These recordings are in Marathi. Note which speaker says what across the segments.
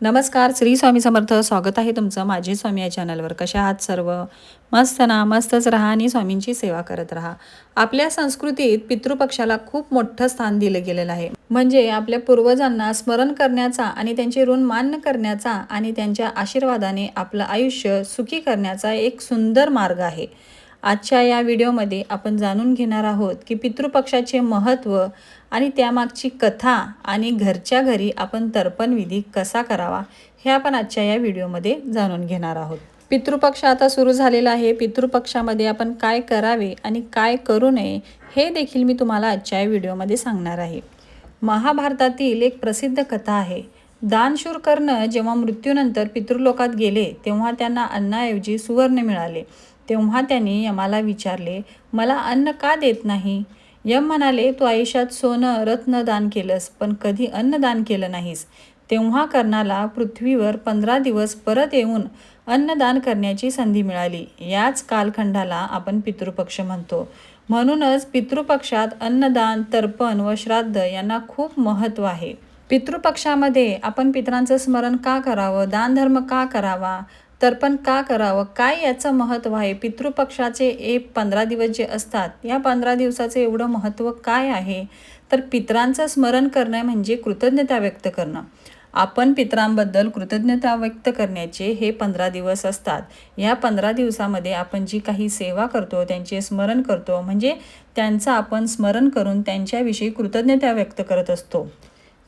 Speaker 1: नमस्कार श्री स्वामी समर्थ. स्वागत आहे तुमचं माझे स्वामी या चॅनलवर कशा आहात सर्व? मस्त ना? मस्तच राहा आणि स्वामींची सेवा करत राहा. आपल्या संस्कृतीत पितृपक्षाला खूप मोठं स्थान दिलं गेलेलं आहे. म्हणजे आपल्या पूर्वजांना स्मरण करण्याचा आणि त्यांचे ऋण मान्य करण्याचा आणि त्यांच्या आशीर्वादाने आपलं आयुष्य सुखी करण्याचा एक सुंदर मार्ग आहे. आजच्या या व्हिडिओमध्ये आपण जाणून घेणार आहोत की पितृपक्षाचे महत्त्व आणि त्यामागची कथा आणि घरच्या घरी आपण तर्पण विधी कसा करावा हे आपण आजच्या या व्हिडिओमध्ये जाणून घेणार आहोत. पितृपक्ष आता सुरू झालेला आहे. पितृपक्षामध्ये आपण काय करावे आणि काय करू नये हे देखील मी तुम्हाला आजच्या या व्हिडिओमध्ये सांगणार आहे. महाभारतातील एक प्रसिद्ध कथा आहे. दानशूर कर्ण जेव्हा मृत्यूनंतर पितृलोकात गेले तेव्हा त्यांना अन्नाऐवजी सुवर्ण मिळाले. तेव्हा त्यांनी यमाला विचारले मला अन्न का देत नाही? यम म्हणाले तू आयुष्यात सोनं रत्न दान केलंस पण कधी अन्नदान केलं नाहीस. तेव्हा कर्णाला पृथ्वीवर पंधरा दिवस परत येऊन अन्नदान करण्याची संधी मिळाली. याच कालखंडाला आपण पितृपक्ष म्हणतो. म्हणूनच पितृपक्षात अन्नदान तर्पण व श्राद्ध यांना खूप महत्त्व आहे. पितृपक्षामध्ये आपण पितरांचं स्मरण का करावं? दानधर्म का करावा? तर पण का करावं? काय याचं महत्त्व आहे? पितृपक्षाचे एक पंधरा दिवस जे असतात या पंधरा दिवसाचं एवढं महत्त्व काय आहे? तर पितरांचं स्मरण करणं म्हणजे कृतज्ञता व्यक्त करणं. आपण पित्रांबद्दल कृतज्ञता व्यक्त करण्याचे हे पंधरा दिवस असतात. या पंधरा दिवसामध्ये आपण जी काही सेवा करतो त्यांचे स्मरण करतो म्हणजे त्यांचं आपण स्मरण करून त्यांच्याविषयी कृतज्ञता व्यक्त करत असतो.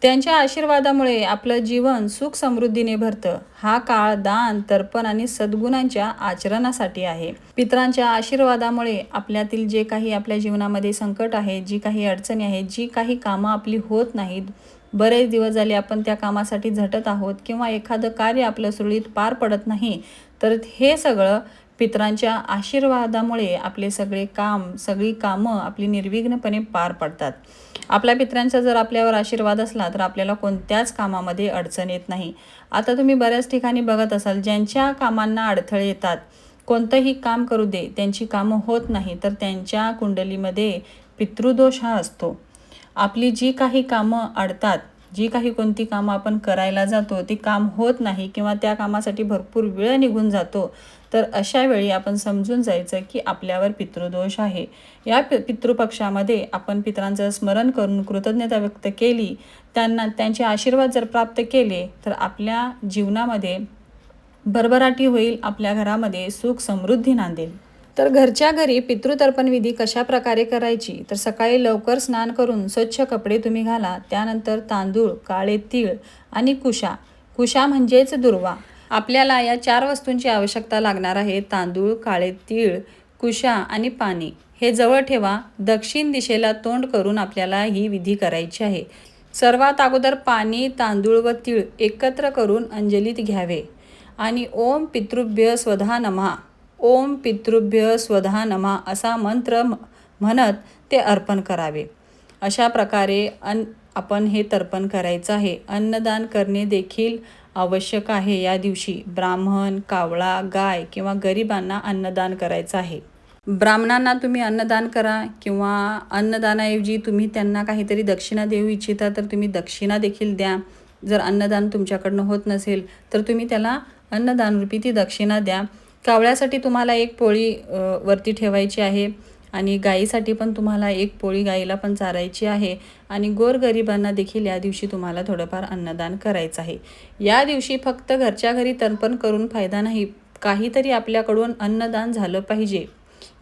Speaker 1: त्यांच्या आशीर्वादामुळे आपलं जीवन सुख समृद्धीने भरतं. हा काळ दान तर्पण आणि सद्गुणांच्या आचरणासाठी आहे. पित्रांच्या आशीर्वादामुळे आपल्यातील जे काही आपल्या जीवनामध्ये संकट आहे जी काही अडचणी आहेत जी काही कामं आपली होत नाहीत बरेच दिवस झाले आपण त्या कामासाठी झटत आहोत किंवा एखादं कार्य आपलं सुरळीत पार पडत नाही तर हे सगळं पितरांच्या आशीर्वादामुळे आपले सगळे काम सगळी कामं आपली निर्विघ्नपणे पार पडतात. आपल्या पित्रांचा जर आपल्यावर आशीर्वाद असला तर आपल्याला कोणत्याच कामामध्ये अडचण येत नाही. आता तुम्ही बऱ्याच ठिकाणी बघत असाल ज्यांच्या कामांना अडथळे येतात कोणतंही काम करू दे त्यांची कामं होत नाही तर त्यांच्या कुंडलीमध्ये पितृदोष हा असतो. आपली जी काही कामं अडतात जी काही कोणती कामं आपण करायला जातो ती काम होत नाही किंवा त्या कामासाठी भरपूर वेळ निघून जातो तर अशा वेळी आपण समजून जायचं की आपल्यावर पितृदोष आहे. या पि पितृपक्षामध्ये आपण पितरांचं स्मरण करून कृतज्ञता व्यक्त केली त्यांना त्यांचे आशीर्वाद जर प्राप्त केले तर आपल्या जीवनामध्ये भरभराटी होईल आपल्या घरामध्ये सुख समृद्धी नांदेल. तर घरच्या घरी पितृतर्पण विधी कशा प्रकारे करायची? तर सकाळी लवकर स्नान करून स्वच्छ कपडे तुम्ही घाला त्यानंतर तांदूळ काळे तीळ आणि कुशा. कुशा म्हणजेच दुर्वा. आपल्याला या चार वस्तूंची आवश्यकता लागणार आहे. तांदूळ काळे तीळ कुशा आणि पाणी. हे जवळ ठेवा. दक्षिण दिशेला तोंड करून आपल्याला ही विधी करायची आहे. सर्वात अगोदर पाणी तांदूळ व तीळ एकत्र करून अंजलीत घ्यावे. आणि ओम पितृभ्य स्वधा नमहा ओम पितृभ्य स्वधा नमा असा मंत्र म्हणत ते अर्पण करावे. अशा प्रकारे अन आपण हे तर्पण करायचं आहे. अन्नदान करणे देखील आवश्यक आहे. या दिवशी ब्राह्मण कावळा गाय किंवा गरिबांना अन्नदान करायचं आहे. ब्राह्मणांना तुम्ही अन्नदान करा किंवा अन्नदानाऐवजी तुम्ही त्यांना काहीतरी दक्षिणा देऊ इच्छिता तर तुम्ही दक्षिणा देखील द्या. जर अन्नदान तुमच्याकडनं होत नसेल तर तुम्ही त्याला अन्नदानरूपी ती दक्षिणा द्या. कावळ्यासाठी तुम्हाला एक पोळी वरती ठेवायची आहे आणि गाईसाठी पण तुम्हाला एक पोळी गाईला पण चारायची आहे आणि गोरगरिबांना देखील या दिवशी तुम्हाला थोडंफार अन्नदान करायचं आहे. या दिवशी फक्त घरच्या घरी तर्पण करून फायदा नाही काहीतरी आपल्याकडून अन्नदान झालं पाहिजे.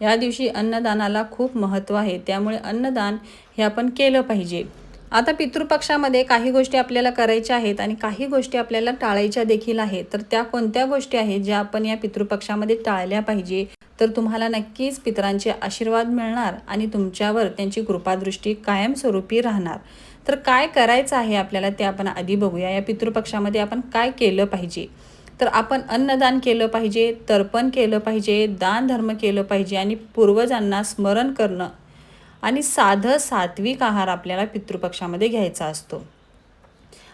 Speaker 1: या दिवशी अन्नदानाला खूप महत्त्व आहे त्यामुळे अन्नदान हे आपण केलं पाहिजे. आता पितृपक्षामध्ये काही गोष्टी आपल्याला करायच्या आहेत आणि काही गोष्टी आपल्याला टाळायच्या देखील आहेत. तर त्या कोणत्या गोष्टी आहेत ज्या आपण या पितृपक्षामध्ये टाळल्या पाहिजे? तर तुम्हाला नक्कीच पितरांचे आशीर्वाद मिळणार आणि तुमच्यावर त्यांची कृपादृष्टी कायमस्वरूपी राहणार. तर काय करायचं आहे आपल्याला ते आपण आधी बघूया. या पितृपक्षामध्ये आपण काय केलं पाहिजे? तर आपण अन्नदान केलं पाहिजे तर्पण केलं पाहिजे दान धर्म केलं पाहिजे आणि पूर्वजांना स्मरण करणं आणि साधं सात्विक आहार आपल्याला पितृपक्षामध्ये घ्यायचा असतो.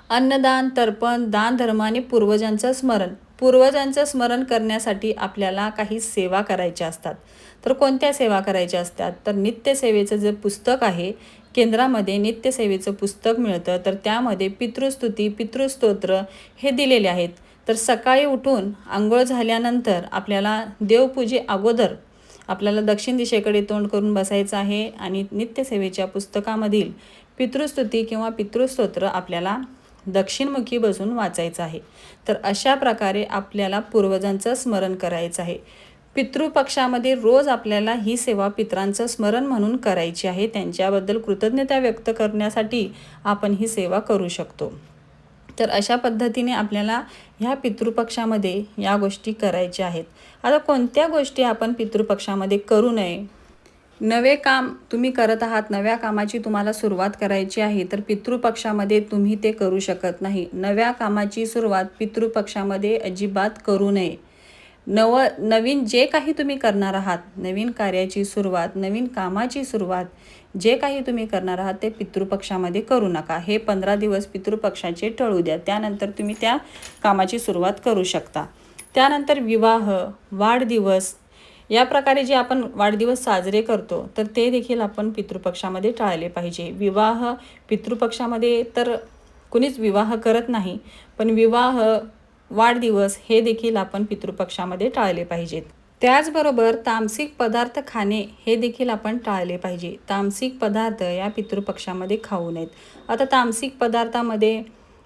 Speaker 1: अन्नदान तर्पण दान धर्म आणि पूर्वजांचं स्मरण. पूर्वजांचं स्मरण करण्यासाठी आपल्याला काही सेवा करायच्या असतात. तर कोणत्या सेवा करायच्या असतात? तर नित्यसेवेचं जे पुस्तक आहे केंद्रामध्ये नित्यसेवेचं पुस्तक मिळतं. तर त्यामध्ये पितृस्तुती पितृस्तोत्र हे दिलेले आहेत. तर सकाळी उठून आंघोळ झाल्यानंतर आपल्याला देवपूजे अगोदर आपल्याला दक्षिण दिशेकडे तोंड करून बसायचं आहे आणि नित्यसेवेच्या पुस्तकामधील पितृस्तुती किंवा पितृस्तोत्र आपल्याला दक्षिणमुखी बसून वाचायचं आहे. तर अशा प्रकारे आपल्याला पूर्वजांचं स्मरण करायचं आहे. पितृपक्षामध्ये रोज आपल्याला ही सेवा पित्रांचं स्मरण म्हणून करायची आहे. त्यांच्याबद्दल कृतज्ञता व्यक्त करण्यासाठी आपण ही सेवा करू शकतो. तर अशा पद्धतीने आपल्याला ह्या पितृपक्षामध्ये या गोष्टी करायच्या आहेत. आता कोणत्या गोष्टी आपण पितृपक्षामध्ये करू नये? नवे काम तुम्ही करत आहात नव्या कामाची तुम्हाला सुरुवात करायची आहे तर पितृपक्षामध्ये तुम्ही ते करू शकत नाही. नव्या कामाची सुरुवात पितृपक्षामध्ये अजिबात करू नये. नव नवीन जे काही तुम्ही करणार आहात नवीन कार्याची सुरुवात नवीन कामाची सुरुवात जे काही तुम्ही करणार आहात ते पितृपक्षामध्ये करू नका. हे पंधरा दिवस पितृपक्षाचे टळू द्या. त्यानंतर तुम्ही त्या कामाची सुरुवात करू शकता. त्यानंतर विवाह वाढदिवस या प्रकारे जे आपण वाढदिवस साजरे करतो तर ते देखील आपण पितृपक्षामध्ये टाळले पाहिजे. विवाह पितृपक्षामध्ये तर कुणीच विवाह करत नाही पण विवाह वाढदिवस हे देखील आपण पितृपक्षामध्ये टाळले पाहिजेत. त्याचबरोबर तामसिक पदार्थ खाणे हे देखील आपण टाळले पाहिजे. तामसिक पदार्थ या पितृपक्षामध्ये खाऊ नयेत. आता तामसिक पदार्थामध्ये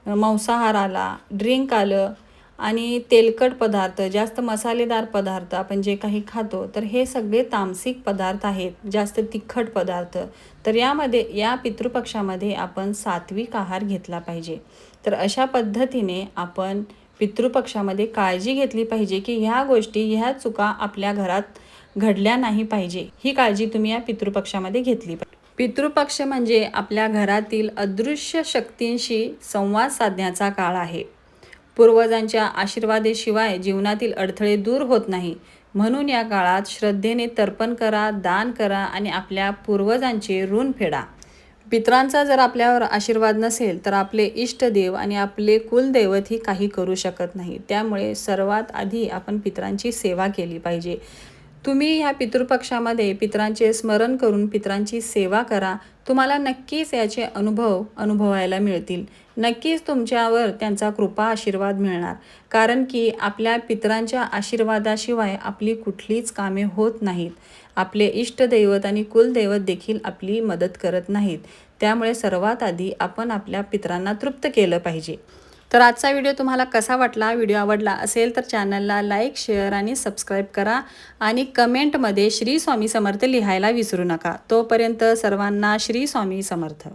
Speaker 1: मांसाहार आला ड्रिंक आलं आणि तेलकट पदार्थ जास्त मसालेदार पदार्थ आपण जे काही खातो तर हे सगळे तामसिक पदार्थ आहेत. जास्त तिखट पदार्थ. तर यामध्ये या पितृपक्षामध्ये आपण सात्विक आहार घेतला पाहिजे. तर अशा पद्धतीने आपण पितृपक्षामध्ये काळजी घेतली पाहिजे की ह्या गोष्टी ह्या चुका आपल्या घरात घडल्या नाही पाहिजे. ही काळजी तुम्ही या पितृपक्षामध्ये घेतली पाहिजे. पितृपक्ष म्हणजे आपल्या घरातील अदृश्य शक्तींशी संवाद साधण्याचा काळ आहे. पूर्वजांच्या आशीर्वादेशिवाय जीवनातील अडथळे दूर होत नाही. म्हणून या काळात श्रद्धेने तर्पण करा दान करा आणि आपल्या पूर्वजांचे ऋण फेडा. पित्रांचा जर आपल्यावर आशीर्वाद नसेल तर आपले इष्टदेव आणि आपले कुलदैवतही काही करू शकत नाही. त्यामुळे सर्वात आधी आपण पित्रांची सेवा केली पाहिजे. तुम्ही ह्या पितृपक्षामध्ये पित्रांचे स्मरण करून पित्रांची सेवा करा. तुम्हाला नक्कीच याचे अनुभव अनुभवायला मिळतील. नक्कीच तुमच्यावर त्यांचा कृपा आशीर्वाद मिळणार. कारण की आपल्या पित्रांच्या आशीर्वादाशिवाय आपली कुठलीच कामे होत नाहीत. आपले इष्टदैवत आणि कुलदैवत देखील आपली मदत करत नाहीत. त्यामुळे सर्वात आधी आपण आपल्या पित्रांना तृप्त केलं पाहिजे. तर आजचा व्हिडिओ तुम्हाला कसा वाटला व्हिडिओ आवडला असेल तर चॅनलला लाईक शेअर आणि सबस्क्राईब करा. आणि कमेंटमध्ये श्री स्वामी समर्थ लिहायला विसरू नका. तोपर्यंत सर्वांना श्री स्वामी समर्थ.